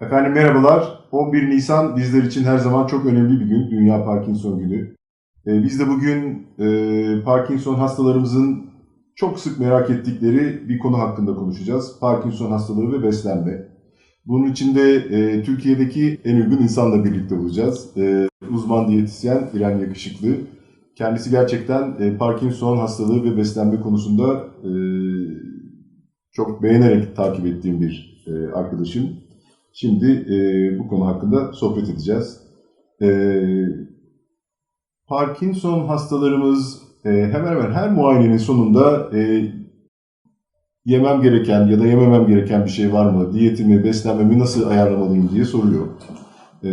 Efendim merhabalar. 11 Nisan bizler için her zaman çok önemli bir gün. Dünya Parkinson Günü. Ee, biz de bugün e, Parkinson hastalarımızın çok sık merak ettikleri bir konu hakkında konuşacağız. Parkinson hastalığı ve beslenme. Bunun için de e, Türkiye'deki en uygun insanla birlikte olacağız. E, uzman diyetisyen İrem Yakışıklı. Kendisi gerçekten e, Parkinson hastalığı ve beslenme konusunda e, çok beğenerek takip ettiğim bir e, arkadaşım. Şimdi e, bu konu hakkında sohbet edeceğiz. E, Parkinson hastalarımız e, hemen hemen her muayenenin sonunda e, yemem gereken ya da yememem gereken bir şey var mı, diyetimi, beslenmemi nasıl ayarlamalıyım diye soruyor. E,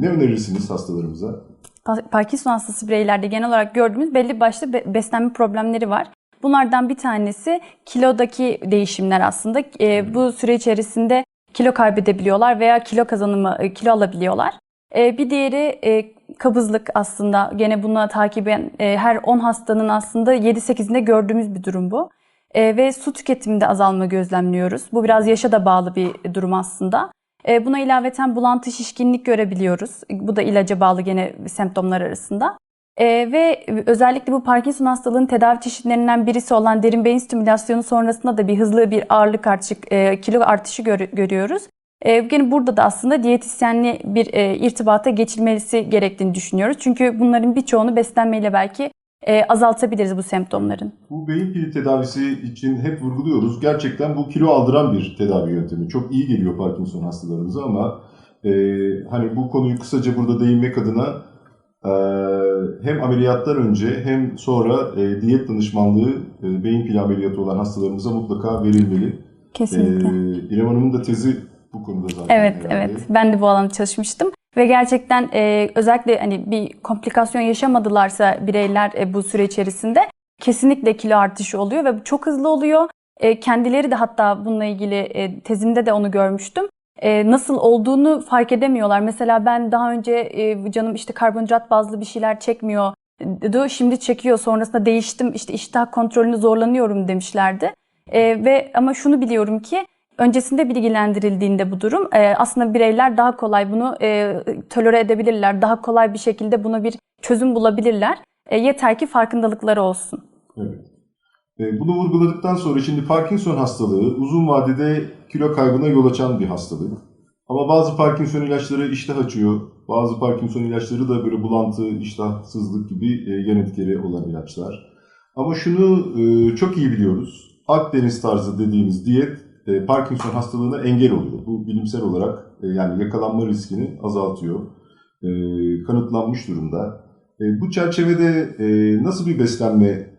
ne önerirsiniz hastalarımıza? Pa- Parkinson hastası bireylerde genel olarak gördüğümüz belli başlı be- beslenme problemleri var. Bunlardan bir tanesi kilodaki değişimler aslında. E, bu süre içerisinde kilo kaybedebiliyorlar veya kilo kazanımı, e, kilo alabiliyorlar. E, bir diğeri e, kabızlık aslında. Gene buna takiben her 10 hastanın aslında 7-8'inde gördüğümüz bir durum bu. Ve su tüketiminde azalma gözlemliyoruz. Bu biraz yaşa da bağlı bir durum aslında. Buna ilaveten bulantı, şişkinlik görebiliyoruz. Bu da ilaca bağlı gene semptomlar arasında. E, ve özellikle bu Parkinson hastalığının tedavi çeşitlerinden birisi olan derin beyin stimülasyonu sonrasında da bir hızlı bir ağırlık artışı, e, kilo artışı gör- görüyoruz. E, gene burada da aslında diyetisyenli bir e, irtibata geçilmesi gerektiğini düşünüyoruz. Çünkü bunların birçoğunu beslenmeyle belki e, azaltabiliriz bu semptomların. Bu beyin pili tedavisi için hep vurguluyoruz. Gerçekten bu kilo aldıran bir tedavi yöntemi. Çok iyi geliyor Parkinson hastalarımıza ama e, hani bu konuyu kısaca burada değinmek adına hem ameliyattan önce hem sonra e, diyet danışmanlığı e, beyin pili ameliyatı olan hastalarımıza mutlaka verilmeli. Kesinlikle. İrem Hanım'ın da tezi bu konuda zaten. Evet, herhalde. evet. Ben de bu alanda çalışmıştım ve gerçekten e, özellikle hani bir komplikasyon yaşamadılarsa bireyler e, bu süre içerisinde kesinlikle kilo artışı oluyor ve bu çok hızlı oluyor. E, kendileri de hatta bununla ilgili e, tezimde de onu görmüştüm. E, nasıl olduğunu fark edemiyorlar. Mesela ben daha önce e, canım işte karbonhidrat bazlı bir şeyler çekmiyor. Dedi, Şimdi çekiyor. Sonrasında değiştim. İşte iştah kontrolünü zorlanıyorum demişlerdi. E, ve ama şunu biliyorum ki öncesinde bilgilendirildiğinde bu durum e, aslında bireyler daha kolay bunu e, tolere edebilirler. Daha kolay bir şekilde buna bir çözüm bulabilirler. E, yeter ki farkındalıkları olsun. Evet. E, Bunu vurguladıktan sonra şimdi Parkinson hastalığı uzun vadede kilo kaybına yol açan bir hastalık. Ama bazı Parkinson ilaçları iştah açıyor. Bazı Parkinson ilaçları da böyle bulantı, iştahsızlık gibi e, yan etkileri olan ilaçlar. Ama şunu e, çok iyi biliyoruz. Akdeniz tarzı dediğimiz diyet e, Parkinson hastalığına engel oluyor. Bu bilimsel olarak e, yani yakalanma riskini azaltıyor. E, Kanıtlanmış durumda. E, Bu çerçevede e, nasıl bir beslenme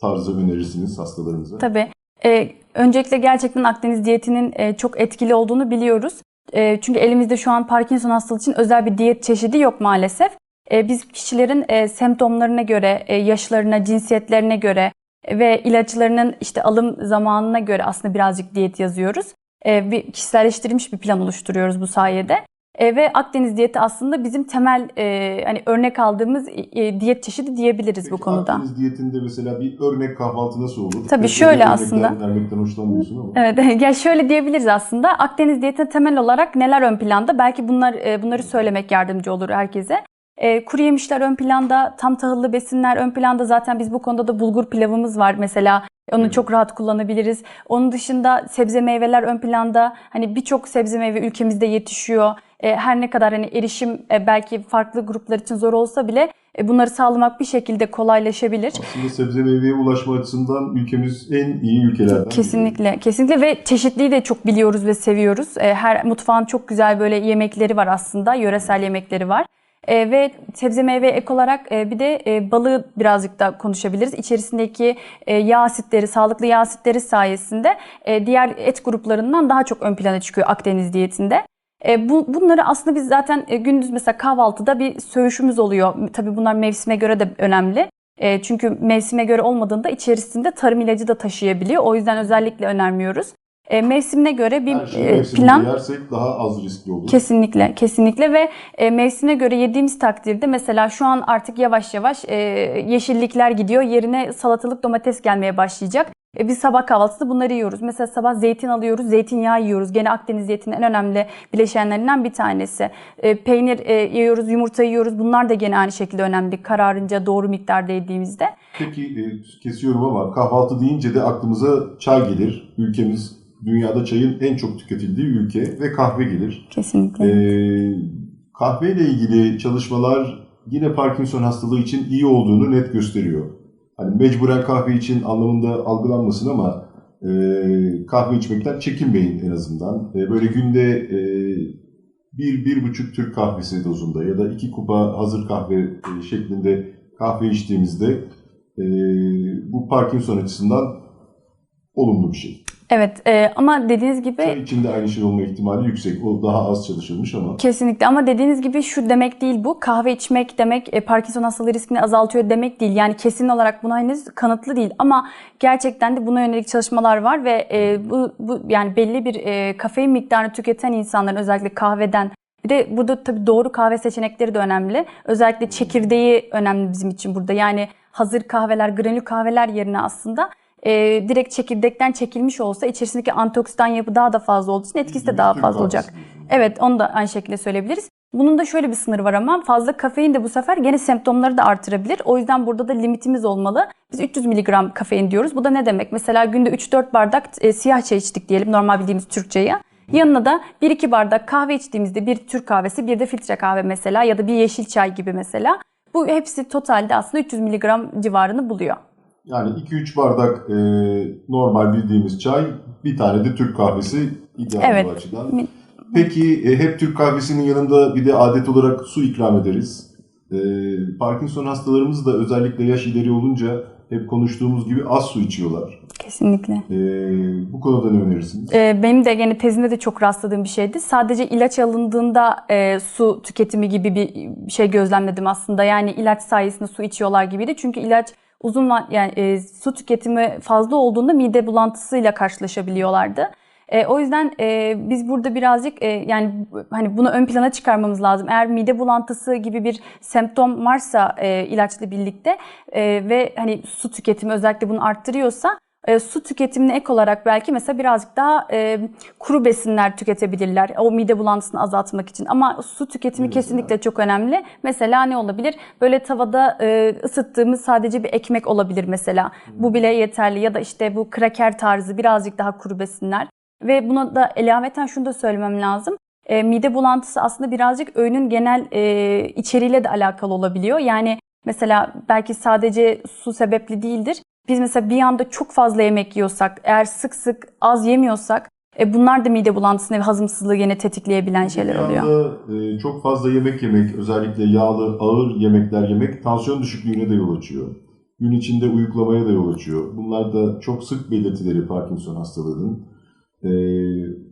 tarzı önerirsiniz hastalarınıza? Tabii. E, öncelikle gerçekten Akdeniz diyetinin e, çok etkili olduğunu biliyoruz. E, çünkü elimizde şu an Parkinson hastalığı için özel bir diyet çeşidi yok maalesef. E, biz kişilerin e, semptomlarına göre, e, yaşlarına, cinsiyetlerine göre e, ve ilaçlarının işte alım zamanına göre aslında birazcık diyet yazıyoruz. E, bir kişiselleştirilmiş bir plan oluşturuyoruz bu sayede. E, ve Akdeniz diyeti aslında bizim temel e, hani örnek aldığımız e, diyet çeşidi diyebiliriz bu Peki, konuda. Akdeniz diyetinde mesela bir örnek kahvaltı nasıl olur? Tabii Pek şöyle aslında. Vermekten hoşlanmıyorsun ama. Evet, ya şöyle diyebiliriz aslında. Akdeniz diyeti temel olarak neler ön planda? Belki bunlar e, bunları söylemek yardımcı olur herkese. E, kuru yemişler ön planda, tam tahıllı besinler ön planda. Zaten biz bu konuda da bulgur pilavımız var mesela. Onu Evet. çok rahat kullanabiliriz. Onun dışında sebze meyveler ön planda. Hani birçok sebze meyve ülkemizde yetişiyor. E, her ne kadar hani erişim e, belki farklı gruplar için zor olsa bile e, bunları sağlamak bir şekilde kolaylaşabilir. Aslında sebze meyveye ulaşma açısından ülkemiz en iyi ülkelerden. biri. Kesinlikle, kesinlikle ve çeşitliği de çok biliyoruz ve seviyoruz. Her mutfağın çok güzel böyle yemekleri var aslında, yöresel yemekleri var. E, ve sebze meyve ek olarak e, bir de e, balığı birazcık da konuşabiliriz. İçerisindeki e, yağ asitleri, sağlıklı yağ asitleri sayesinde e, diğer et gruplarından daha çok ön plana çıkıyor Akdeniz diyetinde. E, bu, bunları aslında biz zaten e, gündüz mesela kahvaltıda bir söğüşümüz oluyor. Tabii bunlar mevsime göre de önemli. E, çünkü mevsime göre olmadığında içerisinde tarım ilacı da taşıyabiliyor. O yüzden özellikle önermiyoruz. E, mevsimine göre bir şeyi e, plan yersek daha az riskli olur. Kesinlikle, kesinlikle ve e, mevsime göre yediğimiz takdirde mesela şu an artık yavaş yavaş e, yeşillikler gidiyor. Yerine salatalık domates gelmeye başlayacak. E, biz sabah kahvaltısında bunları yiyoruz. Mesela sabah zeytin alıyoruz, zeytinyağı yiyoruz. Gene Akdeniz diyetinin en önemli bileşenlerinden bir tanesi. E, peynir e, yiyoruz, yumurta yiyoruz. Bunlar da gene aynı şekilde önemli. Kararınca doğru miktarda yediğimizde. Peki e, kesiyorum ama kahvaltı deyince de aklımıza çay gelir. Ülkemiz dünyada çayın en çok tüketildiği ülke ve kahve gelir. Kesinlikle. Ee, kahveyle ilgili çalışmalar yine Parkinson hastalığı için iyi olduğunu net gösteriyor. Hani mecburen kahve için anlamında algılanmasın ama e, kahve içmekten çekinmeyin en azından. E, böyle günde e, bir, bir buçuk Türk kahvesi dozunda ya da iki kupa hazır kahve e, şeklinde kahve içtiğimizde e, bu Parkinson açısından olumlu bir şey. Evet e, ama dediğiniz gibi Çay içinde aynı şey olma ihtimali yüksek. O daha az çalışılmış ama. Kesinlikle ama dediğiniz gibi şu demek değil bu. Kahve içmek demek e, Parkinson hastalığı riskini azaltıyor demek değil. Yani kesin olarak buna henüz kanıtlı değil ama gerçekten de buna yönelik çalışmalar var ve e, bu, bu yani belli bir e, kafein miktarını tüketen insanların özellikle kahveden bir de burada tabii doğru kahve seçenekleri de önemli. Özellikle çekirdeği önemli bizim için burada. Yani hazır kahveler, granül kahveler yerine aslında e, direkt çekirdekten çekilmiş olsa içerisindeki antioksidan yapı daha da fazla olduğu için etkisi de daha fazla olacak. Evet onu da aynı şekilde söyleyebiliriz. Bunun da şöyle bir sınır var ama fazla kafein de bu sefer gene semptomları da artırabilir. O yüzden burada da limitimiz olmalı. Biz 300 mg kafein diyoruz. Bu da ne demek? Mesela günde 3-4 bardak e, siyah çay içtik diyelim normal bildiğimiz Türk çayı. Yanına da 1-2 bardak kahve içtiğimizde bir Türk kahvesi bir de filtre kahve mesela ya da bir yeşil çay gibi mesela. Bu hepsi totalde aslında 300 mg civarını buluyor. Yani 2-3 bardak e, normal bildiğimiz çay, bir tane de Türk kahvesi ideal Evet. bu açıdan. Peki e, hep Türk kahvesinin yanında bir de adet olarak su ikram ederiz. E, Parkinson hastalarımız da özellikle yaş ileri olunca hep konuştuğumuz gibi az su içiyorlar. Kesinlikle. E, bu konuda ne önerirsiniz? Ee, benim de gene tezimde de çok rastladığım bir şeydi. Sadece ilaç alındığında e, su tüketimi gibi bir şey gözlemledim aslında. Yani ilaç sayesinde su içiyorlar gibiydi. Çünkü ilaç uzun yani e, su tüketimi fazla olduğunda mide bulantısıyla karşılaşabiliyorlardı. E, o yüzden e, biz burada birazcık e, yani hani bunu ön plana çıkarmamız lazım. Eğer mide bulantısı gibi bir semptom varsa e, ilaçla birlikte e, ve hani su tüketimi özellikle bunu arttırıyorsa e, su tüketimine ek olarak belki mesela birazcık daha e, kuru besinler tüketebilirler. O mide bulantısını azaltmak için. Ama su tüketimi Mesela? kesinlikle çok önemli. Mesela ne olabilir? Böyle tavada e, ısıttığımız sadece bir ekmek olabilir mesela. Bu bile yeterli. Ya da işte bu kraker tarzı birazcık daha kuru besinler. Ve buna da ilaveten şunu da söylemem lazım. E, mide bulantısı aslında birazcık öğünün genel e, içeriğiyle de alakalı olabiliyor. Yani mesela belki sadece su sebepli değildir. Biz mesela bir anda çok fazla yemek yiyorsak, eğer sık sık az yemiyorsak e, bunlar da mide bulantısını ve hazımsızlığı yine tetikleyebilen şeyler oluyor. anda, e, çok fazla yemek yemek, özellikle yağlı, ağır yemekler yemek tansiyon düşüklüğüne de yol açıyor. Gün içinde uyuklamaya da yol açıyor. Bunlar da çok sık belirtileri Parkinson hastalığının. E,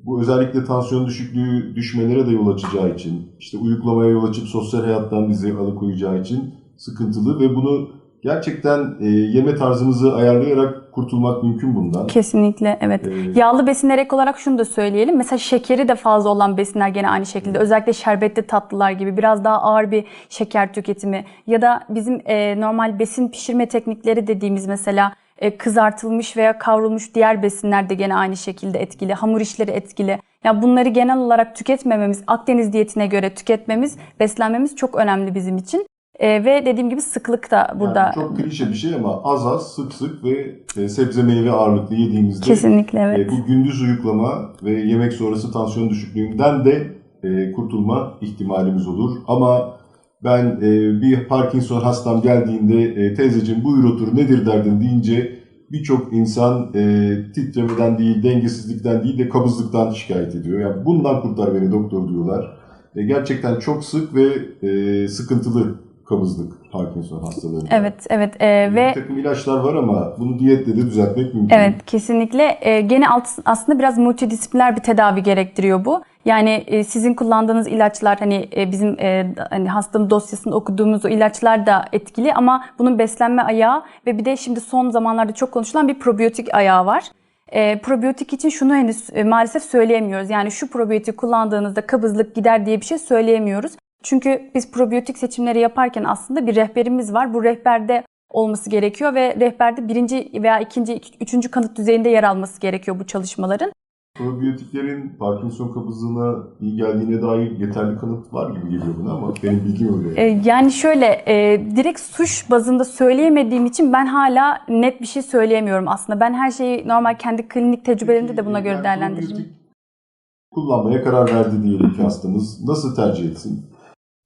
bu özellikle tansiyon düşüklüğü düşmelere de yol açacağı için, işte uyuklamaya yol açıp sosyal hayattan bizi alıkoyacağı için sıkıntılı ve bunu gerçekten e, yeme tarzımızı ayarlayarak kurtulmak mümkün bundan. Kesinlikle evet. E, Yağlı besinler ek olarak şunu da söyleyelim. Mesela şekeri de fazla olan besinler gene aynı şekilde. Özellikle şerbetli tatlılar gibi biraz daha ağır bir şeker tüketimi ya da bizim e, normal besin pişirme teknikleri dediğimiz mesela e, kızartılmış veya kavrulmuş diğer besinler de gene aynı şekilde etkili. Hamur işleri etkili. Ya bunları genel olarak tüketmememiz, Akdeniz diyetine göre tüketmemiz, beslenmemiz çok önemli bizim için. E, ve dediğim gibi sıklık da burada yani çok klişe bir şey ama az az, sık sık ve e, sebze meyve ağırlıklı yediğimizde kesinlikle evet. E, bu gündüz uyuklama ve yemek sonrası tansiyon düşüklüğünden de e, kurtulma ihtimalimiz olur. Ama ben e, bir Parkinson hastam geldiğinde e, teyzeciğim buyur otur nedir derdin deyince birçok insan e, titremeden değil, dengesizlikten değil de kabızlıktan şikayet ediyor. Yani bundan kurtar beni doktor diyorlar. E, gerçekten çok sık ve e, sıkıntılı kabızlık Parkinson hastalarında. Evet, evet. E, ve Bir takım ilaçlar var ama bunu diyetle de düzeltmek mümkün. Evet kesinlikle. Ee, gene alt, aslında biraz multidisipliner bir tedavi gerektiriyor bu. Yani e, sizin kullandığınız ilaçlar hani e, bizim e, hani hastanın dosyasını okuduğumuz o ilaçlar da etkili ama bunun beslenme ayağı ve bir de şimdi son zamanlarda çok konuşulan bir probiyotik ayağı var. E, probiyotik için şunu henüz e, maalesef söyleyemiyoruz. Yani şu probiyotik kullandığınızda kabızlık gider diye bir şey söyleyemiyoruz. Çünkü biz probiyotik seçimleri yaparken aslında bir rehberimiz var. Bu rehberde olması gerekiyor ve rehberde birinci veya ikinci, üçüncü kanıt düzeyinde yer alması gerekiyor bu çalışmaların. Probiyotiklerin Parkinson kabızlığına iyi geldiğine dair yeterli kanıt var gibi geliyor buna ama benim bilgim öyle. Ee, Yani şöyle e, direkt suç bazında söyleyemediğim için ben hala net bir şey söyleyemiyorum aslında. Ben her şeyi normal kendi klinik tecrübelerimde de buna göre Yani değerlendiririm. kullanmaya karar verdi diyelim ki hastamız. Nasıl tercih etsin?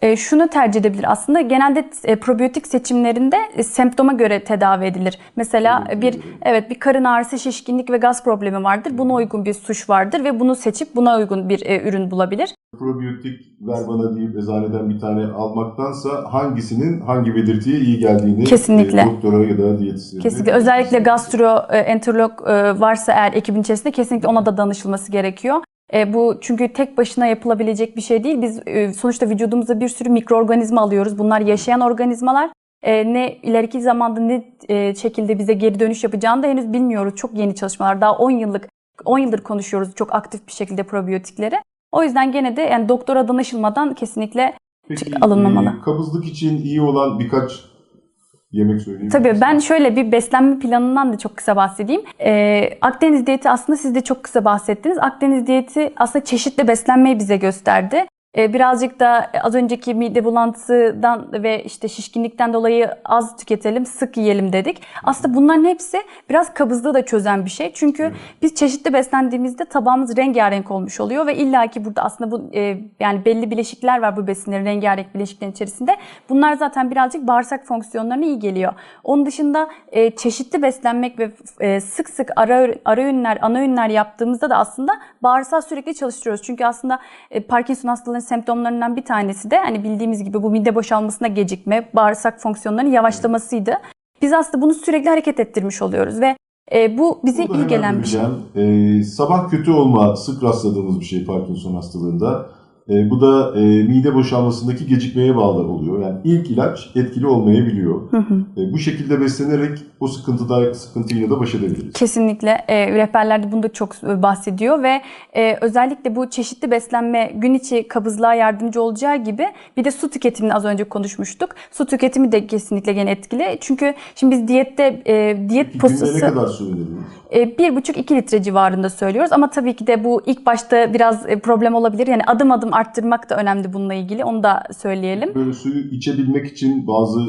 E, şunu tercih edebilir aslında. Genelde e, probiyotik seçimlerinde e, semptoma göre tedavi edilir. Mesela bir evet. bir karın ağrısı, şişkinlik ve gaz problemi vardır. Buna uygun bir suç vardır ve bunu seçip buna uygun bir ürün bulabilir. Probiyotik ver bana deyip eczaneden bir tane almaktansa hangisinin hangi belirtiye iyi geldiğini Kesinlikle. e, doktora ya da diyetisyene Kesinlikle özellikle gastro enterolog e, varsa eğer ekibin içerisinde kesinlikle ona da danışılması gerekiyor. E, bu çünkü tek başına yapılabilecek bir şey değil. Biz e, sonuçta vücudumuza bir sürü mikroorganizma alıyoruz. Bunlar yaşayan organizmalar. E, ne ileriki zamanda ne e, şekilde bize geri dönüş yapacağını da henüz bilmiyoruz. Çok yeni çalışmalar. Daha 10 yıllık 10 yıldır konuşuyoruz çok aktif bir şekilde probiyotikleri. O yüzden gene de yani doktora danışılmadan kesinlikle Peki, alınmamalı. e, kabızlık için iyi olan birkaç yemek söyleyeyim. Tabii ben şöyle bir beslenme planından da çok kısa bahsedeyim. Ee, Akdeniz diyeti aslında siz de çok kısa bahsettiniz. Akdeniz diyeti aslında çeşitli beslenmeyi bize gösterdi. Ee, birazcık da az önceki mide bulantısından ve işte şişkinlikten dolayı az tüketelim, sık yiyelim dedik. Aslında bunların hepsi biraz kabızlığı da çözen bir şey. Çünkü biz çeşitli beslendiğimizde tabağımız rengarenk olmuş oluyor ve illaki burada aslında bu e, yani belli bileşikler var bu besinlerin rengarenk bileşiklerin içerisinde. Bunlar zaten birazcık bağırsak fonksiyonlarına iyi geliyor. Onun dışında e, çeşitli beslenmek ve e, sık sık ara ara ürünler, ana ürünler yaptığımızda da aslında bağırsağı sürekli çalıştırıyoruz. Çünkü aslında e, Parkinson hastalığının semptomlarından bir tanesi de hani bildiğimiz gibi bu mide boşalmasına gecikme, bağırsak fonksiyonlarının yavaşlamasıydı. Biz aslında bunu sürekli hareket ettirmiş oluyoruz ve e, bu bize Burada iyi gelen bir şey. E, sabah kötü olma sık rastladığımız bir şey Parkinson hastalığında. E, bu da e, mide boşalmasındaki gecikmeye bağlı oluyor. Yani ilk ilaç etkili olmayabiliyor. Hı hı. E, bu şekilde beslenerek o sıkıntıda sıkıntıyla da baş edebiliriz. Kesinlikle e, rehberlerde bunu da çok e, bahsediyor ve e, özellikle bu çeşitli beslenme gün içi kabızlığa yardımcı olacağı gibi bir de su tüketimini az önce konuşmuştuk. Su tüketimi de kesinlikle gene etkili. Çünkü şimdi biz diyette e, diyet Peki günde ne posası kadar su öneririz? e, bir buçuk iki litre civarında söylüyoruz ama tabii ki de bu ilk başta biraz e, problem olabilir. Yani adım adım arttırmak da önemli bununla ilgili. Onu da söyleyelim. Böyle suyu içebilmek için bazı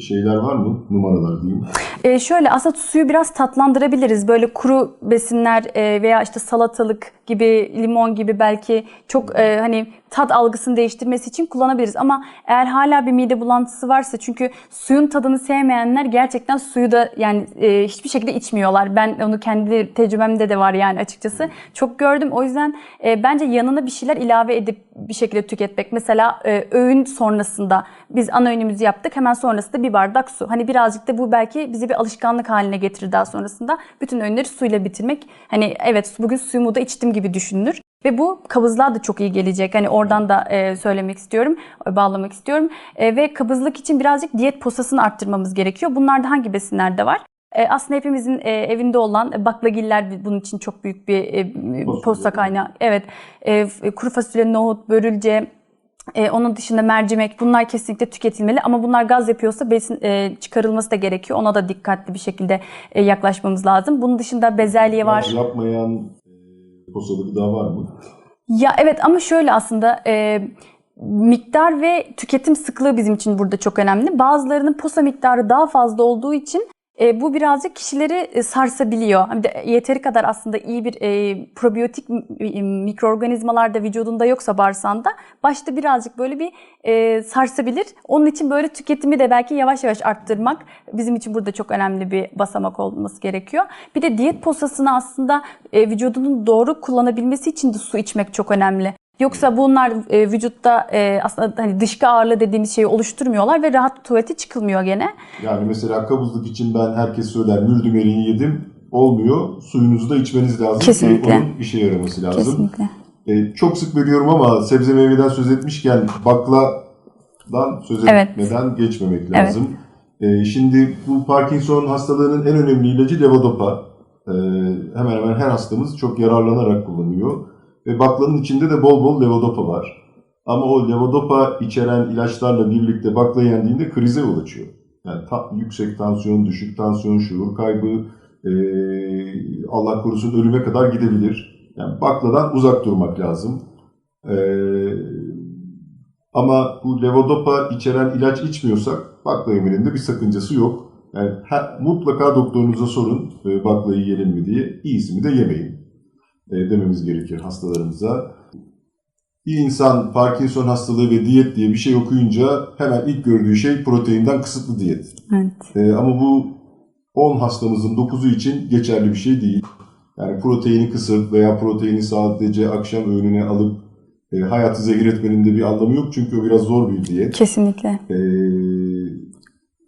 şeyler var mı? Numaralar diyeyim. E, şöyle aslında suyu biraz tatlandırabiliriz. Böyle kuru besinler e, veya işte salatalık gibi, limon gibi belki çok e, hani tat algısını değiştirmesi için kullanabiliriz. Ama eğer hala bir mide bulantısı varsa çünkü suyun tadını sevmeyenler gerçekten suyu da yani e, hiçbir şekilde içmiyorlar. Ben onu kendi tecrübemde de var yani açıkçası. Çok gördüm. O yüzden bence yanına bir şeyler ilave edip bir şekilde tüketmek. Mesela öğün sonrasında biz ana öğünümüzü yaptık. Hemen sonrasında bir bardak su. Hani birazcık da bu belki bizi bir alışkanlık haline getirir daha sonrasında. Bütün öğünleri suyla bitirmek. Hani evet bugün suyumu da içtim gibi düşünülür. Ve bu kabızlığa da çok iyi gelecek. Hani oradan da e, söylemek istiyorum, e, bağlamak istiyorum. E, ve kabızlık için birazcık diyet posasını arttırmamız gerekiyor. Bunlarda hangi besinlerde var? E, aslında hepimizin e, evinde olan baklagiller bunun için çok büyük bir e, posta kaynağı. Evet, e, kuru fasulye, nohut, börülce, e, onun dışında mercimek bunlar kesinlikle tüketilmeli ama bunlar gaz yapıyorsa besin e, çıkarılması da gerekiyor. Ona da dikkatli bir şekilde e, yaklaşmamız lazım. Bunun dışında bezelye var. Gaz yapmayan e, posalı gıda var mı? Ya evet ama şöyle aslında e, miktar ve tüketim sıklığı bizim için burada çok önemli. Bazılarının posa miktarı daha fazla olduğu için e, bu birazcık kişileri e, sarsabiliyor. Hem de yeteri kadar aslında iyi bir e, probiyotik mikroorganizmalar da vücudunda yoksa bağırsağında başta birazcık böyle bir e, sarsabilir. Onun için böyle tüketimi de belki yavaş yavaş arttırmak bizim için burada çok önemli bir basamak olması gerekiyor. Bir de diyet posasını aslında e, vücudunun doğru kullanabilmesi için de su içmek çok önemli. Yoksa bunlar e, vücutta e, aslında hani dışkı ağırlığı dediğimiz şeyi oluşturmuyorlar ve rahat tuvalete çıkılmıyor gene. Yani mesela kabızlık için ben herkes söyler mürdümeriyi yedim olmuyor. Suyunuzu da içmeniz lazım Kesinlikle. onun işe yaraması lazım. Kesinlikle. E, çok sık bölüyorum ama sebze meyveden söz etmişken bakladan söz Evet. etmeden geçmemek lazım. E, şimdi bu Parkinson hastalığının en önemli ilacı levodopa. E, hemen hemen her hastamız çok yararlanarak kullanıyor. Ve baklanın içinde de bol bol levodopa var. Ama o levodopa içeren ilaçlarla birlikte bakla yendiğinde krize yol açıyor. Yani ta- yüksek tansiyon, düşük tansiyon, şuur kaybı, e, Allah korusun ölüme kadar gidebilir. Yani bakladan uzak durmak lazım. E, ama bu levodopa içeren ilaç içmiyorsak bakla yemenin bir sakıncası yok. Yani her, mutlaka doktorunuza sorun e, baklayı yiyelim mi diye. İyisi mi de yemeyin dememiz gerekir hastalarımıza. Bir insan Parkinson hastalığı ve diyet diye bir şey okuyunca hemen ilk gördüğü şey proteinden kısıtlı diyet. Evet. E, ama bu 10 hastamızın 9'u için geçerli bir şey değil. Yani proteini kısıp veya proteini sadece akşam öğününe alıp e, hayatı zehir etmenin de bir anlamı yok. Çünkü o biraz zor bir diyet. Kesinlikle. E,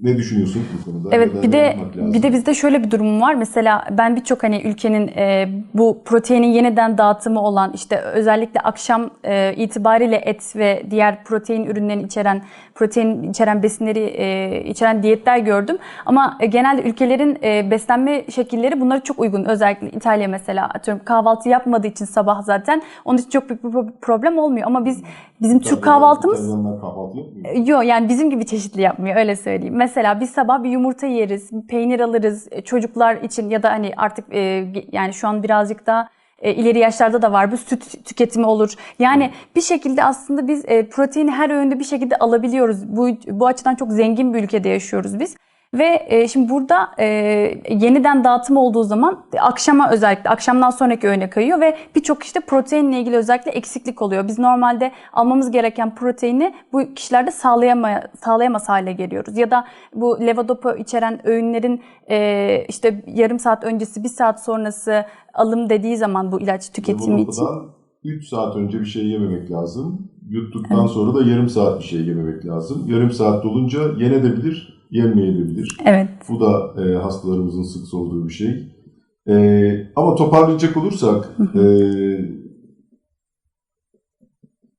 ne düşünüyorsun bu konuda? Evet bir de bir de bizde şöyle bir durum var. Mesela ben birçok hani ülkenin e, bu proteinin yeniden dağıtımı olan işte özellikle akşam e, itibariyle et ve diğer protein ürünlerini içeren protein içeren besinleri e, içeren diyetler gördüm. Ama e, genelde ülkelerin e, beslenme şekilleri bunlara çok uygun. Özellikle İtalya mesela atıyorum kahvaltı yapmadığı için sabah zaten onun için çok büyük bir pro- problem olmuyor. Ama biz bizim Türk kahvaltımız İtalyanlar kahvaltı yapmıyor. Yok yani bizim gibi çeşitli yapmıyor öyle söyleyeyim. Mesela biz sabah bir yumurta yeriz, peynir alırız e, çocuklar için ya da hani artık e, yani şu an birazcık daha e, ileri yaşlarda da var bu süt tüketimi olur. Yani bir şekilde aslında biz e, proteini her öğünde bir şekilde alabiliyoruz. Bu bu açıdan çok zengin bir ülkede yaşıyoruz biz. Ve e, şimdi burada e, yeniden dağıtım olduğu zaman akşama özellikle akşamdan sonraki öğüne kayıyor ve birçok işte proteinle ilgili özellikle eksiklik oluyor. Biz normalde almamız gereken proteini bu kişilerde sağlayamaya, sağlayamaz hale geliyoruz. Ya da bu levodopa içeren öğünlerin e, işte yarım saat öncesi, bir saat sonrası alım dediği zaman bu ilaç tüketimi için. Levodopadan 3 saat önce bir şey yememek lazım. Yuttuktan sonra da yarım saat bir şey yememek lazım. Yarım saat dolunca yenedebilir, yenmeyebilir. Evet. Bu da e, hastalarımızın sık sorduğu bir şey. E, ama toparlayacak olursak e,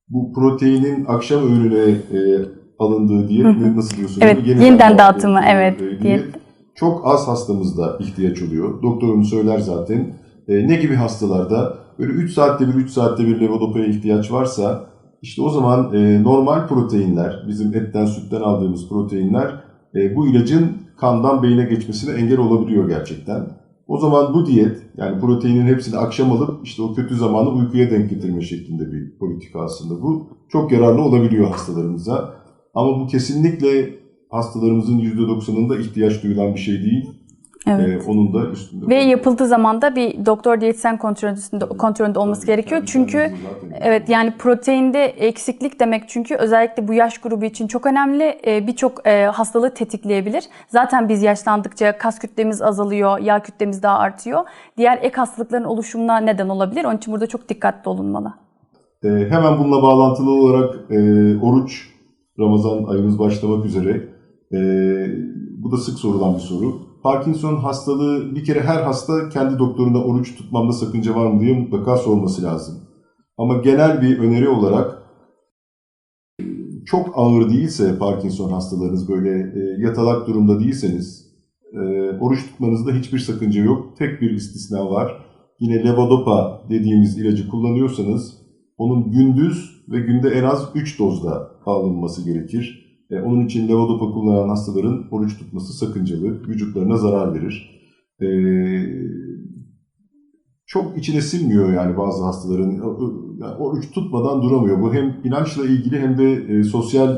bu proteinin akşam öğününe e, alındığı diyet ne- nasıl diyorsun? Evet, onu? yeniden dağıtımı, evet, e, diyet. Çok az hastamızda ihtiyaç oluyor. Doktorumuz söyler zaten. E, ne gibi hastalarda? Böyle 3 saatte bir 3 saatte bir levodopaya ihtiyaç varsa işte o zaman e, normal proteinler, bizim etten sütten aldığımız proteinler e, bu ilacın kandan beyne geçmesine engel olabiliyor gerçekten. O zaman bu diyet yani proteinin hepsini akşam alıp işte o kötü zamanı uykuya denk getirme şeklinde bir politika aslında bu. Çok yararlı olabiliyor hastalarımıza. Ama bu kesinlikle hastalarımızın %90'ında ihtiyaç duyulan bir şey değil. Evet. Ee, onun da üstünde. Ve yapıldığı zaman da bir doktor diyetisyen kontrolünde, kontrolünde olması gerekiyor. Çünkü Evet yani proteinde eksiklik demek çünkü özellikle bu yaş grubu için çok önemli. Ee, Birçok e, hastalığı tetikleyebilir. Zaten biz yaşlandıkça kas kütlemiz azalıyor, yağ kütlemiz daha artıyor. Diğer ek hastalıkların oluşumuna neden olabilir. Onun için burada çok dikkatli olunmalı. Ee, hemen bununla bağlantılı olarak e, oruç, Ramazan ayımız başlamak üzere. Bu da sık sorulan bir soru. Parkinson hastalığı bir kere her hasta kendi doktoruna oruç tutmamda sakınca var mı diye mutlaka sorması lazım. Ama genel bir öneri olarak çok ağır değilse Parkinson hastalarınız böyle e, yatalak durumda değilseniz e, oruç tutmanızda hiçbir sakınca yok. Tek bir istisna var. Yine levodopa dediğimiz ilacı kullanıyorsanız onun gündüz ve günde en az 3 dozda alınması gerekir. E, onun için levodopa kullanan hastaların oruç tutması sakıncalı, vücutlarına zarar verir. E, çok içine sinmiyor yani bazı hastaların. Yani oruç tutmadan duramıyor. Bu hem inançla ilgili hem de e, sosyal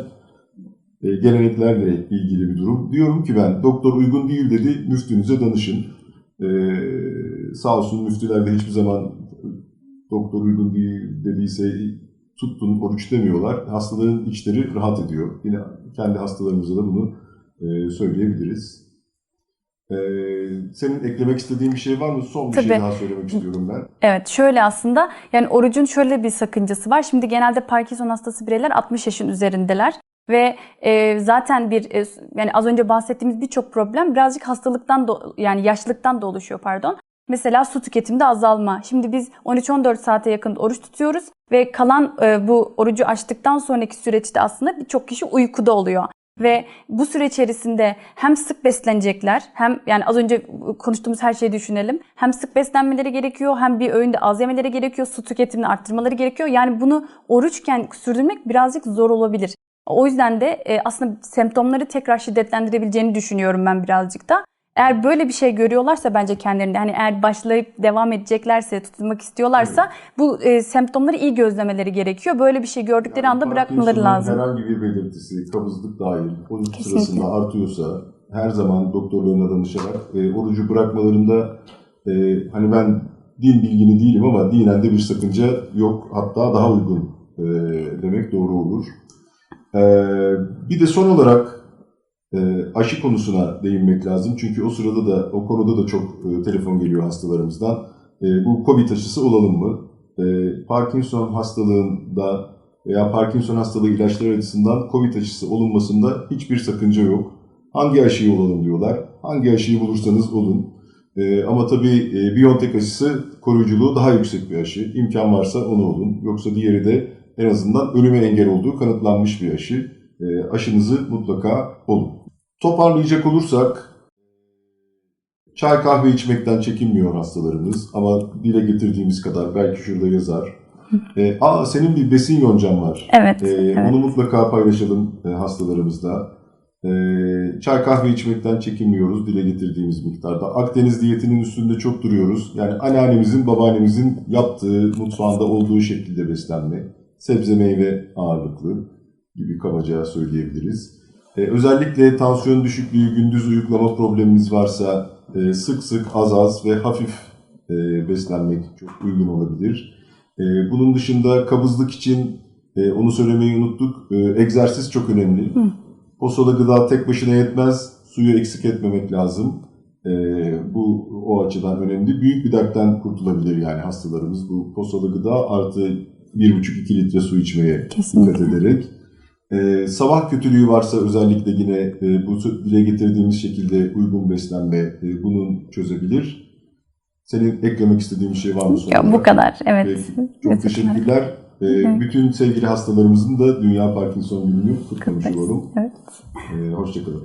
e, geleneklerle ilgili bir durum. Diyorum ki ben doktor uygun değil dedi müftünüze danışın. E, sağ olsun müftüler de hiçbir zaman doktor uygun değil dediyse tuttun oruç demiyorlar. Hastaların içleri rahat ediyor. Yine kendi hastalarımıza da bunu e, söyleyebiliriz. E, senin eklemek istediğin bir şey var mı? Son bir şey Tabii. daha söylemek istiyorum ben. Evet şöyle aslında yani orucun şöyle bir sakıncası var. Şimdi genelde Parkinson hastası bireyler 60 yaşın üzerindeler. Ve e, zaten bir e, yani az önce bahsettiğimiz birçok problem birazcık hastalıktan da, yani yaşlılıktan da oluşuyor pardon. Mesela su tüketiminde azalma. Şimdi biz 13-14 saate yakın oruç tutuyoruz ve kalan e, bu orucu açtıktan sonraki süreçte aslında birçok kişi uykuda oluyor. Ve bu süre içerisinde hem sık beslenecekler hem yani az önce konuştuğumuz her şeyi düşünelim. Hem sık beslenmeleri gerekiyor hem bir öğünde az yemeleri gerekiyor. Su tüketimini arttırmaları gerekiyor. Yani bunu oruçken sürdürmek birazcık zor olabilir. O yüzden de e, aslında semptomları tekrar şiddetlendirebileceğini düşünüyorum ben birazcık da. Eğer böyle bir şey görüyorlarsa bence kendilerinde hani eğer başlayıp devam edeceklerse, tutunmak istiyorlarsa bu e, semptomları iyi gözlemeleri gerekiyor. Böyle bir şey gördükleri anda bırakmaları lazım. Herhangi bir belirtisi, kabızlık dahil, oruç Kesinlikle. sırasında artıyorsa her zaman doktorlarına danışarak e, orucu bırakmalarında e, hani ben din bilgini değilim ama dinen de bir sakınca yok. Hatta daha uygun e, demek doğru olur. E, bir de son olarak e, aşı konusuna değinmek lazım. Çünkü o sırada da o konuda da çok e, telefon geliyor hastalarımızdan. E, bu COVID aşısı olalım mı? E, Parkinson hastalığında veya Parkinson hastalığı ilaçları açısından COVID aşısı olunmasında hiçbir sakınca yok. Hangi aşıyı olalım diyorlar. Hangi aşıyı bulursanız olun. Ama tabii e, BioNTech aşısı koruyuculuğu daha yüksek bir aşı. İmkan varsa onu olun. Yoksa diğeri de en azından ölüme engel olduğu kanıtlanmış bir aşı. Aşınızı mutlaka olun. Toparlayacak olursak çay kahve içmekten çekinmiyor hastalarımız ama dile getirdiğimiz kadar belki şurada yazar. E, Aa senin bir besin yoncan var. Evet, E, evet. Onu mutlaka paylaşalım e, hastalarımızla. E, çay kahve içmekten çekinmiyoruz dile getirdiğimiz miktarda. Akdeniz diyetinin üstünde çok duruyoruz. Yani anneannemizin, babaannemizin yaptığı, mutfağında olduğu şekilde beslenme. Sebze meyve ağırlıklı gibi kabaca söyleyebiliriz. E, özellikle tansiyon düşüklüğü, gündüz uyuklama problemimiz varsa e, sık sık az az ve hafif e, beslenmek çok uygun olabilir. E, bunun dışında kabızlık için e, onu söylemeyi unuttuk. E, egzersiz çok önemli. Hı. Posalı gıda tek başına yetmez. Suyu eksik etmemek lazım. E, bu o açıdan önemli. Büyük bir dertten kurtulabilir yani hastalarımız. Bu posalı gıda artı 1,5-2 litre su içmeye Kesinlikle. dikkat ederek. Ee, sabah kötülüğü varsa özellikle yine e, bu dile getirdiğimiz şekilde uygun beslenme e, bunun çözebilir. Senin eklemek istediğin bir şey var mı? Ya, bu kadar. Evet. Peki, çok Teşekkürler. teşekkürler. Hı. bütün sevgili hastalarımızın da Dünya Parkinson Günü'nü kutlamış olalım. Evet. Ee, hoşçakalın.